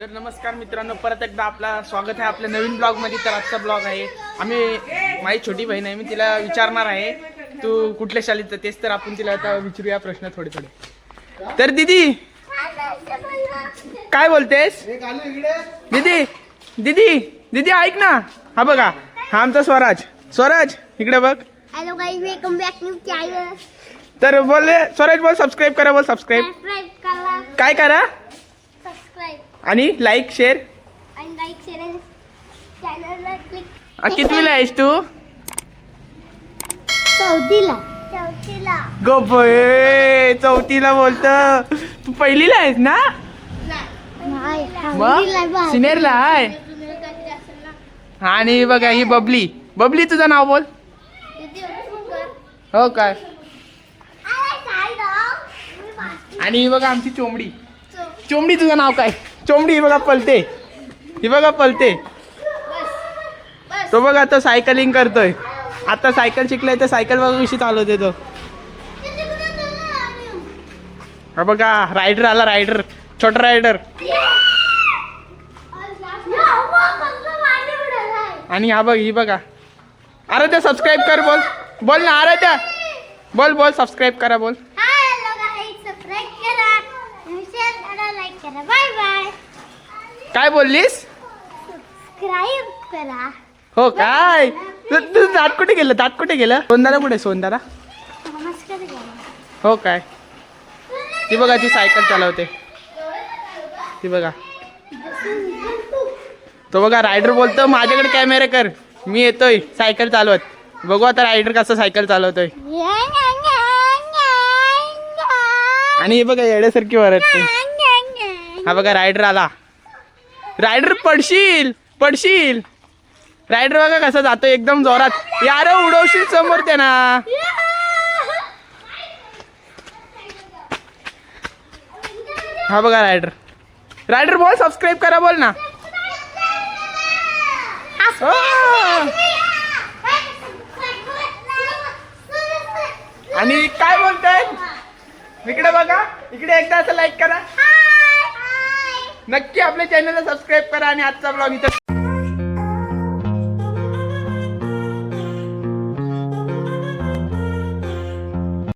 तर नमस्कार मित्रांनो परत एकदा आपला स्वागत आहे आपल्या नवीन ब्लॉगमध्ये तर आजचा ब्लॉग आहे आम्ही माझी छोटी बहीण आहे मी तिला विचारणार आहे तू कुठल्या शाळेत जातेस? तर आपण तिला आता विचारूया प्रश्न थोडे थोडे तर दीदी काय बोलतेस? दीदी दीदी दीदी ऐक ना. हा बघा हा आमचा स्वराज. स्वराज इकडे बघ. Hello guys welcome back new channel तर बोल स्वराज बोल सबस्क्राईब करा बोल सबस्क्राईब काय करा? आणि लाईक शेअर आणि लाईक शेअर चॅनलला क्लिक कितवीला आहेस तू? चौथीला. चौथीला. गप चौथीला बोलत. तू पहिलीला आहेस ना? सिनियरला आहे आणि बघा ही बबली. बबली तुझं नाव बोल. हो काय आणि बघा आमची चोमडी. चोमडी तुझं नाव काय? चोंबडी ही बघा पलते. ही बघा पलते. तो बघा आता सायकलिंग करतोय. आता सायकल शिकलाय तर सायकल बघा कशी चालवते तो. हा बघा रायडर आला रायडर छोटा रायडर आणि हा बघ ही बघा. अरे त्या सबस्क्राईब कर बोल. बोल ना अरे त्या बोल बोल सबस्क्राईब करा बोल सबस्क्राईब करा शेअर करा. Bye bye. काय बोललीस? सबस्क्राईब करा. हो काय? तु- दात कुठे गेलं? दात कुठे गेलं? सोंदारा कुठे? नमस्कार करा हो काय? ती बघा ती सायकल चालवते. ती बघा. तो बघा रायडर बोलतो माझ्याकडे कॅमेरा कर. मी येतोय. सायकल चालवत. बघू आता रायडर कसं सायकल चालवतोय. आणि हे बघा येड्यासारखी वरटते हा बघा रायडर आला. रायडर पडशील पडशील. रायडर बघा कसा जातो एकदम जोरात. यार उडवशील समोर ते ना हा बघा रायडर रायडर बोल सबस्क्राईब करा बोल ना! आणि काय बोलताय? इकडे बघा इकडे एकदा असं लाईक करा. नक्की आपल्या चॅनलला सबस्क्राईब करा आणि आजचा ब्लॉग इथं